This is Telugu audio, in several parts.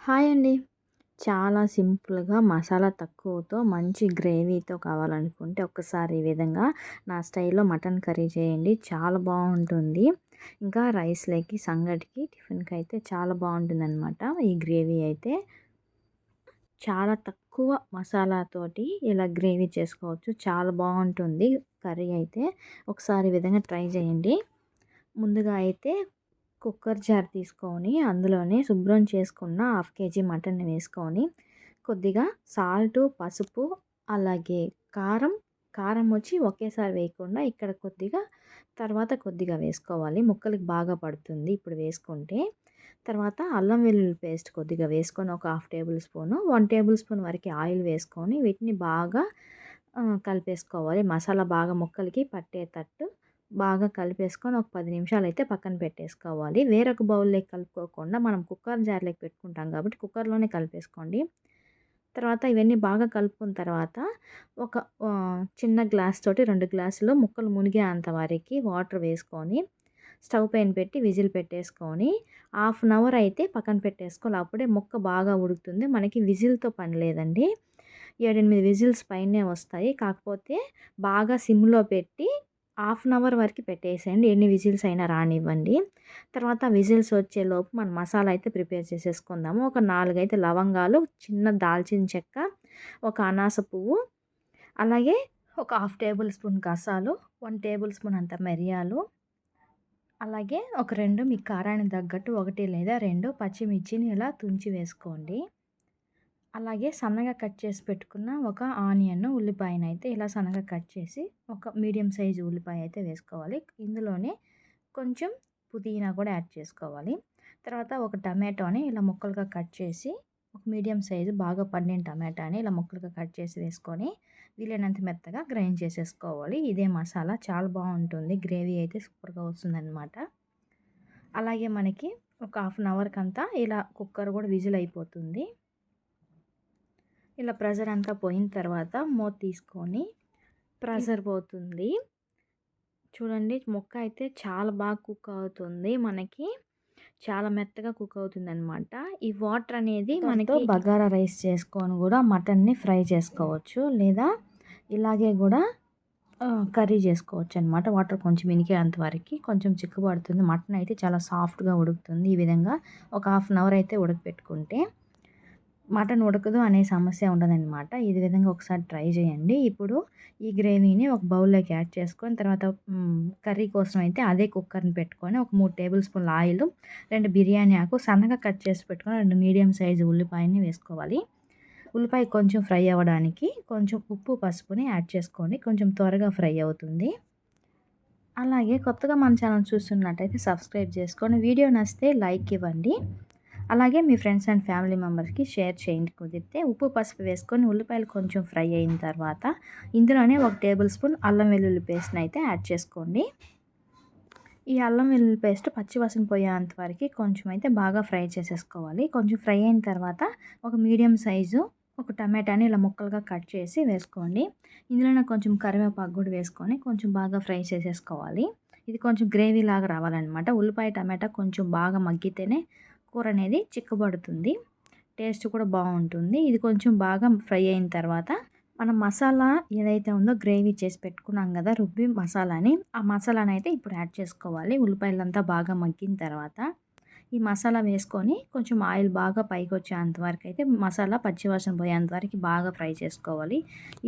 హాయ్ అండి. చాలా సింపుల్గా మసాలా తక్కువతో మంచి గ్రేవీతో కావాలనుకుంటే ఒక్కసారి ఈ విధంగా నా స్టైల్లో మటన్ కర్రీ చేయండి. చాలా బాగుంటుంది. ఇంకా రైస్లోకి సంగటికి టిఫిన్కి అయితే చాలా బాగుంటుంది అనమాట ఈ గ్రేవీ అయితే చాలా తక్కువ మసాలాతోటి ఇలా గ్రేవీ చేసుకోవచ్చు. చాలా బాగుంటుంది. కర్రీ అయితే ఒకసారి ఈ విధంగా ట్రై చేయండి. ముందుగా అయితే కుక్కర్ జార్ తీసుకొని అందులోనే శుభ్రం చేసుకున్న హాఫ్ కేజీ మటన్ వేసుకొని కొద్దిగా సాల్ట్ పసుపు అలాగే కారం కారం వచ్చి ఒకేసారి వేయకుండా ఇక్కడ కొద్దిగా తర్వాత కొద్దిగా వేసుకోవాలి. ముక్కలకి బాగా పడుతుంది ఇప్పుడు వేసుకుంటే. తర్వాత అల్లం వెల్లుల్లి పేస్ట్ కొద్దిగా వేసుకొని ఒక half tablespoon one tablespoon వరకు ఆయిల్ వేసుకొని వీటిని బాగా కలిపేసుకోవాలి. మసాలా బాగా ముక్కలకి పట్టేటట్టు బాగా కలిపేసుకొని ఒక పది నిమిషాలు అయితే పక్కన పెట్టేసుకోవాలి. వేరొక బౌల్లోకి కలుపుకోకుండా మనం కుక్కర్ జార్లోకి పెట్టుకుంటాం కాబట్టి కుక్కర్లోనే కలిపేసుకోండి. తర్వాత ఇవన్నీ బాగా కలుపుకున్న తర్వాత ఒక చిన్న గ్లాస్ తోటి రెండు గ్లాసులు ముక్కలు మునిగే అంత వారికి వాటర్ వేసుకొని స్టవ్ పైన పెట్టి విజిల్ పెట్టేసుకొని హాఫ్ అన్ అవర్ అయితే పక్కన పెట్టేసుకోవాలి. అప్పుడే ముక్క బాగా ఉడుకుతుంది. మనకి విజిల్తో పని లేదండి. ఏడెనిమిది విజిల్స్ పైనే వస్తాయి. కాకపోతే బాగా సిమ్లో పెట్టి హాఫ్ అన్ అవర్ వరకు పెట్టేసేయండి. ఎన్ని విజిల్స్ అయినా రానివ్వండి. తర్వాత విజిల్స్ వచ్చేలోపు మనం మసాలా అయితే ప్రిపేర్ చేసేసుకుందాము. ఒక నాలుగైతే లవంగాలు చిన్న దాల్చిన చెక్క ఒక అనాస పువ్వు అలాగే ఒక హాఫ్ టేబుల్ స్పూన్ గసాలు వన్ టేబుల్ స్పూన్ అంత మిరియాలు అలాగే ఒక రెండు మీ కారానికి తగ్గట్టు ఒకటి లేదా రెండు పచ్చిమిర్చిని ఇలా తుంచి వేసుకోండి. అలాగే సన్నగా కట్ చేసి పెట్టుకున్న ఒక ఆనియన్ ఉల్లిపాయను అయితే ఇలా సన్నగా కట్ చేసి ఒక మీడియం సైజు ఉల్లిపాయ అయితే వేసుకోవాలి. ఇందులోనే కొంచెం పుదీనా కూడా యాడ్ చేసుకోవాలి. తర్వాత ఒక టమాటోని ఇలా ముక్కలుగా కట్ చేసి ఒక మీడియం సైజు బాగా పండిన టమాటాని ఇలా ముక్కలుగా కట్ చేసి వేసుకొని వీలైనంత మెత్తగా గ్రైండ్ చేసేసుకోవాలి. ఇదే మసాలా చాలా బాగుంటుంది. గ్రేవీ అయితే సూపర్గా వస్తుందన్నమాట. అలాగే మనకి ఒక హాఫ్ అన్ అవర్కి అంతా ఇలా కుక్కర్ కూడా విజిల్ అయిపోతుంది. ఇలా ప్రెషర్ అంతా పోయిన తర్వాత మూత తీసుకొని ప్రెషర్ పోతుంది. చూడండి ముక్క అయితే చాలా బాగా కుక్ అవుతుంది మనకి. చాలా మెత్తగా కుక్ అవుతుంది అనమాట ఈ వాటర్ అనేది మనకి బగారా రైస్ చేసుకొని కూడా మటన్ని ఫ్రై చేసుకోవచ్చు. లేదా ఇలాగే కూడా కర్రీ చేసుకోవచ్చు అనమాట వాటర్ కొంచెం ఇనికేంత వరకు కొంచెం చిక్కుపడుతుంది మటన్ అయితే చాలా సాఫ్ట్గా ఉడుకుతుంది. ఈ విధంగా ఒక హాఫ్ అన్ అవర్ అయితే ఉడకపెట్టుకుంటే. మటన్ ఉడకదు అనే సమస్య ఉండదన్నమాట. ఈ విధంగా ఒకసారి ట్రై చేయండి. ఇప్పుడు ఈ గ్రేవీని ఒక బౌల్లోకి యాడ్ చేసుకొని తర్వాత కర్రీ కోసం అయితే అదే కుక్కర్ని పెట్టుకొని ఒక మూడు టేబుల్ స్పూన్ల ఆయిల్ రెండు బిర్యానీ ఆకు సన్నగా కట్ చేసి పెట్టుకొని రెండు మీడియం సైజు ఉల్లిపాయని వేసుకోవాలి. ఉల్లిపాయ కొంచెం ఫ్రై అవ్వడానికి కొంచెం ఉప్పు పసుపుని యాడ్ చేసుకోండి. కొంచెం త్వరగా ఫ్రై అవుతుంది. అలాగే కొత్తగా మన ఛానల్ చూస్తున్నట్టయితే సబ్స్క్రైబ్ చేసుకొని వీడియో నచ్చితే లైక్ ఇవ్వండి. అలాగే మీ ఫ్రెండ్స్ అండ్ ఫ్యామిలీ మెంబర్స్కి షేర్ చేయండి. కుదిరితే ఉప్పు పసుపు వేసుకొని ఉల్లిపాయలు కొంచెం ఫ్రై అయిన తర్వాత ఇందులోనే ఒక టేబుల్ స్పూన్ అల్లం వెల్లుల్లి పేస్ట్ని అయితే యాడ్ చేసుకోండి. ఈ అల్లం వెల్లుల్లి పేస్ట్ పచ్చివాసన పోయేంత వరకు కొంచెం అయితే బాగా ఫ్రై చేసేసుకోవాలి. కొంచెం ఫ్రై అయిన తర్వాత ఒక మీడియం సైజు ఒక టమాటాని ఇలా ముక్కలుగా కట్ చేసి వేసుకోండి. ఇందులోనే కొంచెం కరివేపాకు కూడా వేసుకొని కొంచెం బాగా ఫ్రై చేసేసుకోవాలి. ఇది కొంచెం గ్రేవీ లాగా రావాలన్నమాట. ఉల్లిపాయ టమాటా కొంచెం బాగా మగ్గితేనే కూర అనేది చిక్కబడుతుంది. టేస్ట్ కూడా బాగుంటుంది. ఇది కొంచెం బాగా ఫ్రై అయిన తర్వాత మనం మసాలా ఏదైతే ఉందో గ్రేవీ చేసి పెట్టుకున్నాం కదా రుబ్బి మసాలాని ఆ మసాలాని అయితే ఇప్పుడు యాడ్ చేసుకోవాలి. ఉల్లిపాయలంతా బాగా మగ్గిన తర్వాత ఈ మసాలా వేసుకొని కొంచెం ఆయిల్ బాగా పైకి వచ్చేంత వరకు అయితే మసాలా పచ్చివాసన పోయేంత వరకు బాగా ఫ్రై చేసుకోవాలి.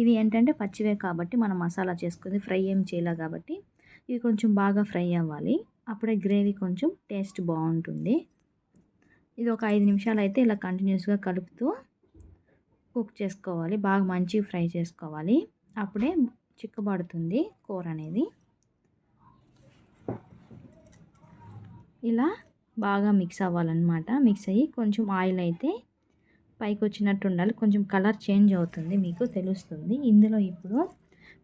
ఇవి ఏంటంటే పచ్చివే కాబట్టి మనం మసాలా చేసుకుంది ఫ్రై ఏం చేయలే కాబట్టి ఇవి కొంచెం బాగా ఫ్రై అవ్వాలి. అప్పుడే గ్రేవీ కొంచెం టేస్ట్ బాగుంటుంది. ఇది ఒక ఐదు నిమిషాలు అయితే ఇలా కంటిన్యూస్గా కలుపుతూ కుక్ చేసుకోవాలి. బాగా మంచి ఫ్రై చేసుకోవాలి. అప్పుడే చిక్కబడుతుంది కూర అనేది. ఇలా బాగా మిక్స్ అవ్వాలన్నమాట. మిక్స్ అయ్యి కొంచెం ఆయిల్ అయితే పైకి వచ్చినట్టు ఉండాలి. కొంచెం కలర్ చేంజ్ అవుతుంది మీకు తెలుస్తుంది. ఇందులో ఇప్పుడు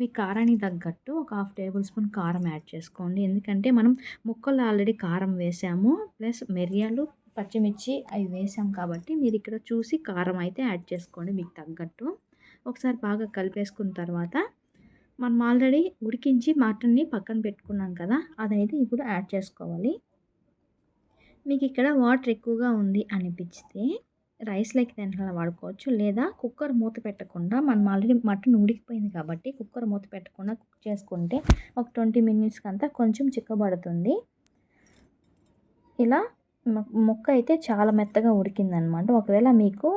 మీ కారానికి తగ్గట్టు ఒక హాఫ్ టేబుల్ స్పూన్ కారం యాడ్ చేసుకోండి. ఎందుకంటే మనం ముక్కలు ఆల్రెడీ కారం వేసాము. ప్లస్ మిరియాలు పచ్చిమిర్చి అవి వేసాం కాబట్టి మీరు ఇక్కడ చూసి కారం అయితే యాడ్ చేసుకోండి మీకు తగ్గట్టు. ఒకసారి బాగా కలిపేసుకున్న తర్వాత మనం ఆల్రెడీ ఉడికించి మటన్ని పక్కన పెట్టుకున్నాం కదా అదైతే ఇప్పుడు యాడ్ చేసుకోవాలి. మీకు ఇక్కడ వాటర్ ఎక్కువగా ఉంది అనిపిస్తే రైస్లోకి దాంట్లో వాడుకోవచ్చు లేదా కుక్కర్ మూత పెట్టకుండా మనం ఆల్రెడీ మటన్ ఉడికిపోయింది కాబట్టి కుక్కర్ మూత పెట్టకుండా కుక్ చేసుకుంటే ఒక ట్వంటీ మినిట్స్కి అంతా కొంచెం చిక్కబడుతుంది. ఇలా ముక్క అయితే చాలా మెత్తగా ఉడికిందనమాట. ఒకవేళ మీకు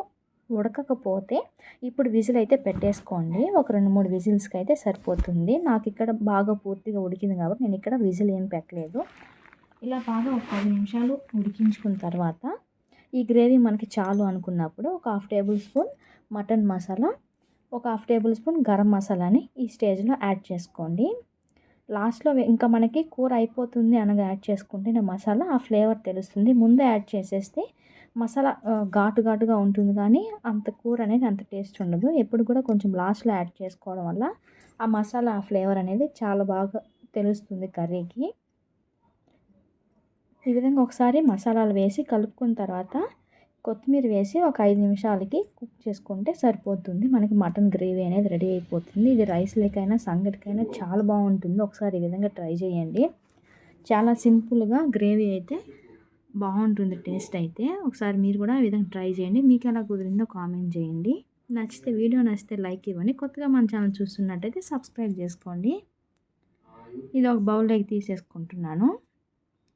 ఉడకకపోతే ఇప్పుడు విజిల్ అయితే పెట్టేసుకోండి. ఒక రెండు మూడు విజిల్స్కి అయితే సరిపోతుంది. నాకు ఇక్కడ బాగా పూర్తిగా ఉడికింది కాబట్టి నేను ఇక్కడ విజిల్ ఏం పెట్టలేదు. ఇలా బాగా ఒక పది నిమిషాలు ఉడికించుకున్న తర్వాత ఈ గ్రేవీ మనకి చాలు అనుకున్నప్పుడు ఒక half tablespoon mutton masala ఒక హాఫ్ టేబుల్ స్పూన్ గరం మసాలాని ఈ స్టేజ్లో యాడ్ చేసుకోండి. లాస్ట్లో ఇంకా మనకి కూర అయిపోతుంది అనగా యాడ్ చేసుకుంటే మసాలా ఆ ఫ్లేవర్ తెలుస్తుంది. ముందే యాడ్ చేసేస్తే మసాలా ఘాటు ఘాటుగా ఉంటుంది కానీ అంత కూర అనేది అంత టేస్ట్ ఉండదు. ఎప్పుడు కూడా కొంచెం లాస్ట్లో యాడ్ చేసుకోవడం వల్ల ఆ మసాలా ఆ ఫ్లేవర్ అనేది చాలా బాగా తెలుస్తుంది కర్రీకి. ఈ విధంగా ఒకసారి మసాలాలు వేసి కలుపుకున్న తర్వాత కొత్తిమీర వేసి ఒక ఐదు నిమిషాలకి కుక్ చేసుకుంటే సరిపోతుంది. మనకి మటన్ గ్రేవీ అనేది రెడీ అయిపోతుంది. ఇది రైస్ లేకైనా సంగటికైనా చాలా బాగుంటుంది. ఒకసారి ఈ విధంగా ట్రై చేయండి. చాలా సింపుల్గా గ్రేవీ అయితే బాగుంటుంది టేస్ట్ అయితే. ఒకసారి మీరు కూడా ఈ విధంగా ట్రై చేయండి. మీకు ఎలా కుదిరిందో కామెంట్ చేయండి. నచ్చితే వీడియో నచ్చితే లైక్ ఇవ్వండి. కొత్తగా మన ఛానల్ చూస్తున్నట్టయితే సబ్స్క్రైబ్ చేసుకోండి. ఇది ఒక బౌల్లోకి తీసేసుకుంటున్నాను.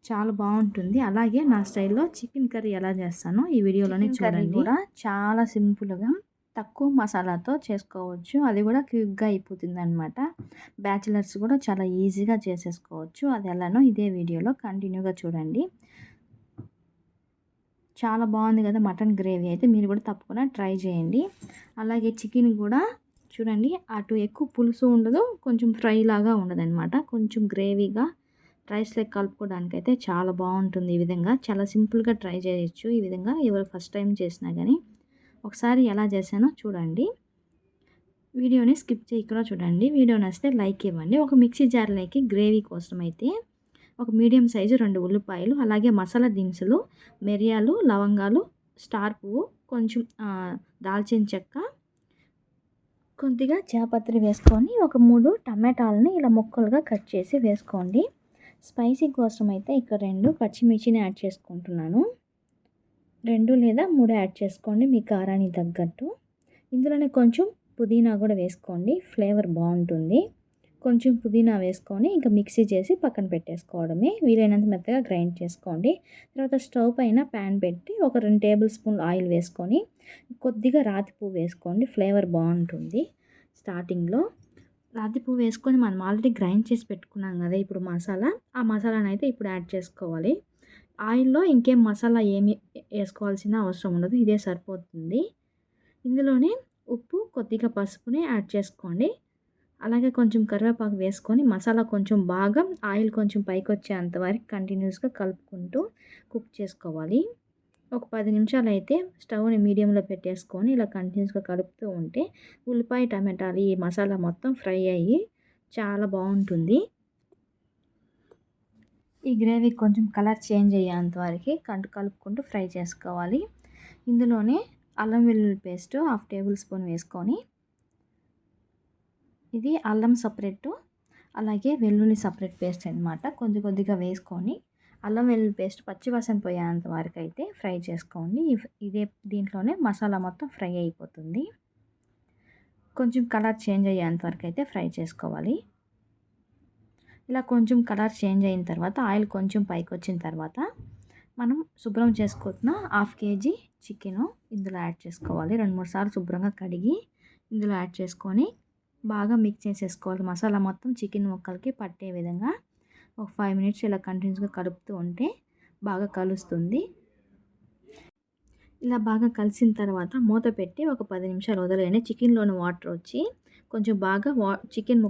చాలా బాగుంటుంది. అలాగే నా స్టైల్లో చికెన్ కర్రీ ఎలా చేస్తానో ఈ వీడియోలోనే చూడండి. కూడా చాలా సింపుల్గా తక్కువ మసాలాతో చేసుకోవచ్చు. అది కూడా క్విక్గా అయిపోతుంది అనమాట బ్యాచిలర్స్ కూడా చాలా ఈజీగా చేసేసుకోవచ్చు. అది ఎలానో ఇదే వీడియోలో కంటిన్యూగా చూడండి. చాలా బాగుంది కదా మటన్ గ్రేవీ. అయితే మీరు కూడా తప్పకుండా ట్రై చేయండి. అలాగే చికెన్ కూడా చూడండి అటు ఎక్కువ పులుసు ఉండదు కొంచెం ఫ్రై లాగా ఉండదు కొంచెం గ్రేవీగా రైస్లోకి కలుపుకోవడానికి అయితే చాలా బాగుంటుంది ఈ విధంగా. చాలా సింపుల్గా ట్రై చేయొచ్చు ఈ విధంగా. ఎవరు ఫస్ట్ టైం చేసినా కానీ ఒకసారి ఎలా చేశానో చూడండి. వీడియోని స్కిప్ చేయకుండా చూడండి. వీడియో నచ్చితే లైక్ ఇవ్వండి. ఒక మిక్సీ జార్లోకి గ్రేవీ కోసం అయితే ఒక మీడియం సైజు రెండు ఉల్లిపాయలు అలాగే మసాలా దినుసులు మిరియాలు లవంగాలు స్టార్ పువ్వు కొంచెం దాల్చిన చెక్క కొద్దిగా చేపత్రి వేసుకొని ఒక మూడు టమాటాలని ఇలా ముక్కలుగా కట్ చేసి వేసుకోండి. స్పైసీ కోసం అయితే ఇక్కడ రెండు పచ్చిమిర్చిని యాడ్ చేసుకుంటున్నాను. రెండు లేదా మూడు యాడ్ చేసుకోండి మీ కారానికి తగ్గట్టు. ఇందులోనే కొంచెం పుదీనా కూడా వేసుకోండి ఫ్లేవర్ బాగుంటుంది. కొంచెం పుదీనా వేసుకొని ఇంకా మిక్సీ చేసి పక్కన పెట్టేసుకోవడమే. వీలైనంత మెత్తగా గ్రైండ్ చేసుకోండి. తర్వాత స్టవ్ పైన ప్యాన్ పెట్టి ఒక రెండు టేబుల్ స్పూన్ ఆయిల్ వేసుకొని కొద్దిగా రాతి పువ్వు వేసుకోండి ఫ్లేవర్ బాగుంటుంది స్టార్టింగ్లో. రాతి పువ్వు వేసుకొని మనం ఆల్రెడీ గ్రైండ్ చేసి పెట్టుకున్నాం కదా ఇప్పుడు మసాలా. ఆ మసాలాను అయితే ఇప్పుడు యాడ్ చేసుకోవాలి. ఆయిల్లో ఇంకేం మసాలా ఏమి వేసుకోవాల్సిన అవసరం ఉండదు ఇదే సరిపోతుంది. ఇందులోనే ఉప్పు కొద్దిగా పసుపుని యాడ్ చేసుకోండి. అలాగే కొంచెం కరివేపాకు వేసుకొని మసాలా కొంచెం బాగా ఆయిల్ కొంచెం పైకి వచ్చేంత వరకు కంటిన్యూస్గా కలుపుకుంటూ కుక్ చేసుకోవాలి. ఒక పది నిమిషాలు అయితే స్టవ్ని మీడియంలో పెట్టేసుకొని ఇలా కంటిన్యూస్గా కలుపుతూ ఉంటే ఉల్లిపాయ టమాటాలు ఈ మసాలా మొత్తం ఫ్రై అయ్యి చాలా బాగుంటుంది. ఈ గ్రేవీ కొంచెం కలర్ చేంజ్ అయ్యేంత వరకు కంటు కలుపుకుంటూ ఫ్రై చేసుకోవాలి. ఇందులోనే అల్లం వెల్లుల్లి పేస్ట్ హాఫ్ టేబుల్ స్పూన్ వేసుకొని ఇది అల్లం సపరేటు అలాగే వెల్లుల్లి సపరేట్ పేస్ట్ అనమాట కొద్ది కొద్దిగా వేసుకొని అల్లం వెల్లుల్లి పేస్ట్ పచ్చివాసన పోయేంత వరకు అయితే ఫ్రై చేసుకోండి. ఇదే దీంట్లోనే మసాలా మొత్తం ఫ్రై అయిపోతుంది. కొంచెం కలర్ చేంజ్ అయ్యేంత వరకు అయితే ఫ్రై చేసుకోవాలి. ఇలా కొంచెం కలర్ చేంజ్ అయిన తర్వాత ఆయిల్ కొంచెం పైకి వచ్చిన తర్వాత మనం శుభ్రం చేసుకుంటున్న హాఫ్ కేజీ చికెను ఇందులో యాడ్ చేసుకోవాలి. రెండు మూడు సార్లు శుభ్రంగా కడిగి ఇందులో యాడ్ చేసుకొని బాగా మిక్స్ చేసేసుకోవాలి. మసాలా మొత్తం చికెన్ ముక్కలకి పట్టే విధంగా ఒక ఫైవ్ మినిట్స్ ఇలా కంటిన్యూస్గా కలుపుతూ ఉంటే బాగా కలుస్తుంది. ఇలా బాగా కలిసిన తర్వాత మూత పెట్టి ఒక పది నిమిషాలు వదిలేని చికెన్లోని వాటర్ వచ్చి కొంచెం బాగా వా చికెన్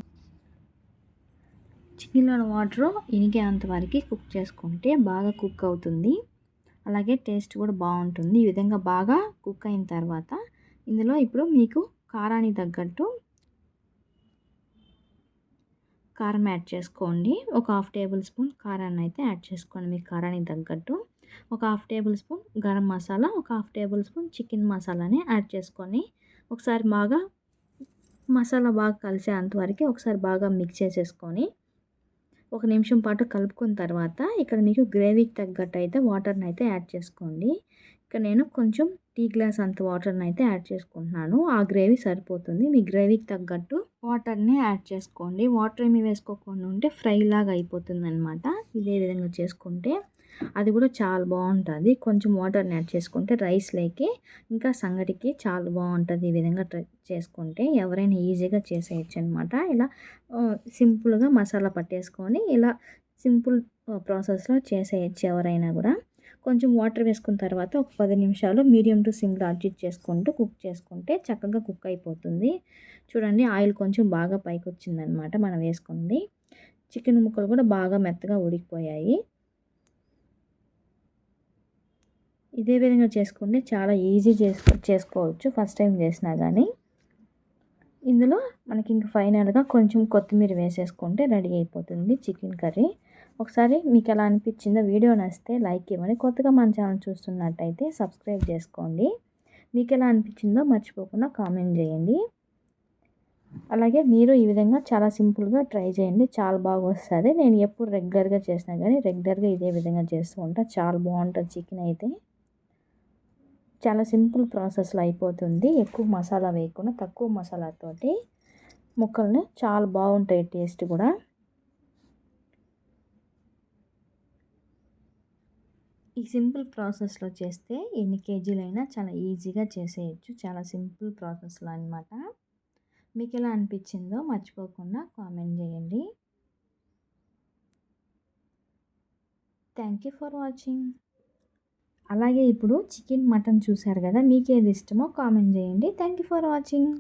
చికెన్లోని వాటర్ ఇనిగేంత వరకు కుక్ చేసుకుంటే బాగా కుక్ అవుతుంది. అలాగే టేస్ట్ కూడా బాగుంటుంది. ఈ విధంగా బాగా కుక్ అయిన తర్వాత ఇందులో ఇప్పుడు మీకు కారానికి తగ్గట్టు కారం యాడ్ చేసుకోండి. ఒక హాఫ్ టేబుల్ స్పూన్ కారాన్ని అయితే యాడ్ చేసుకోండి. మీ కారానికి తగ్గట్టు. ఒక half tablespoon garam masala ఒక హాఫ్ టేబుల్ స్పూన్ చికెన్ మసాలాని యాడ్ చేసుకొని ఒకసారి బాగా మసాలా బాగా కలిసే అంతవరకు ఒకసారి బాగా మిక్స్ చేసేసుకొని ఒక నిమిషం పాటు కలుపుకున్న తర్వాత ఇక్కడ మీకు గ్రేవీకి తగ్గట్టు అయితే వాటర్ని అయితే యాడ్ చేసుకోండి. ఇక్కడ నేను కొంచెం టీ గ్లాస్ అంత వాటర్ని అయితే యాడ్ చేసుకుంటున్నాను. ఆ గ్రేవీ సరిపోతుంది. మీ గ్రేవీకి తగ్గట్టు వాటర్ని యాడ్ చేసుకోండి. వాటర్ ఏమి వేసుకోకుండా ఉంటే ఫ్రై లాగా అయిపోతుంది అనమాట ఇదే విధంగా చేసుకుంటే అది కూడా చాలా బాగుంటుంది. కొంచెం వాటర్ని యాడ్ చేసుకుంటే రైస్లోకి ఇంకా సంగటికి చాలా బాగుంటుంది ఈ విధంగా ట్రై చేసుకుంటే. ఎవరైనా ఈజీగా చేసేయచ్చు అనమాట ఇలా సింపుల్గా మసాలా పట్టేసుకొని ఇలా సింపుల్ ప్రాసెస్లో చేసేయచ్చు ఎవరైనా కూడా. కొంచెం వాటర్ వేసుకున్న తర్వాత ఒక పది నిమిషాలు మీడియం టు సిమ్లో అడ్జస్ట్ చేసుకుంటూ కుక్ చేసుకుంటే చక్కగా కుక్ అయిపోతుంది. చూడండి ఆయిల్ కొంచెం బాగా పైకి వచ్చిందనమాట మనం వేసుకుంది. చికెన్ ముక్కలు కూడా బాగా మెత్తగా ఉడికిపోయాయి. ఇదే విధంగా చేసుకుంటే చాలా ఈజీ చేసుకో చేసుకోవచ్చు. ఫస్ట్ టైం చేసినా కానీ ఇందులో మనకి ఇంక ఫైనల్గా కొంచెం కొత్తిమీర వేసేసుకుంటే రెడీ అయిపోతుంది చికెన్ కర్రీ. ఒకసారి మీకు ఎలా అనిపించిందో వీడియో నచ్చితే లైక్ ఇవ్వండి. కొత్తగా మన ఛానల్ చూస్తున్నట్టయితే సబ్స్క్రైబ్ చేసుకోండి. మీకు ఎలా అనిపించిందో మర్చిపోకుండా కామెంట్ చేయండి. అలాగే మీరు ఈ విధంగా చాలా సింపుల్గా ట్రై చేయండి. చాలా బాగా వస్తుంది. నేను ఎప్పుడు రెగ్యులర్గా చేసినా కానీ రెగ్యులర్గా ఇదే విధంగా చేస్తూ ఉంటాను చాలా బాగుంటుంది చికెన్ అయితే. చాలా సింపుల్ ప్రాసెస్లో అయిపోతుంది. ఎక్కువ మసాలా వేయకుండా తక్కువ మసాలాతోటి ముక్కల్ని చాలా బాగుంటాయి టేస్ట్ కూడా. ఈ సింపుల్ ప్రాసెస్లో చేస్తే ఎన్ని కేజీలైనా చాలా ఈజీగా చేసేయచ్చు. చాలా సింపుల్ ప్రాసెస్లో అనమాట మీకు ఎలా అనిపించిందో మర్చిపోకుండా కామెంట్ చేయండి. Thank you for watching. అలాగే ఇప్పుడు చికెన్ మటన్ చూసారు కదా మీకు ఏది ఇష్టమో కామెంట్ చేయండి. Thank you for watching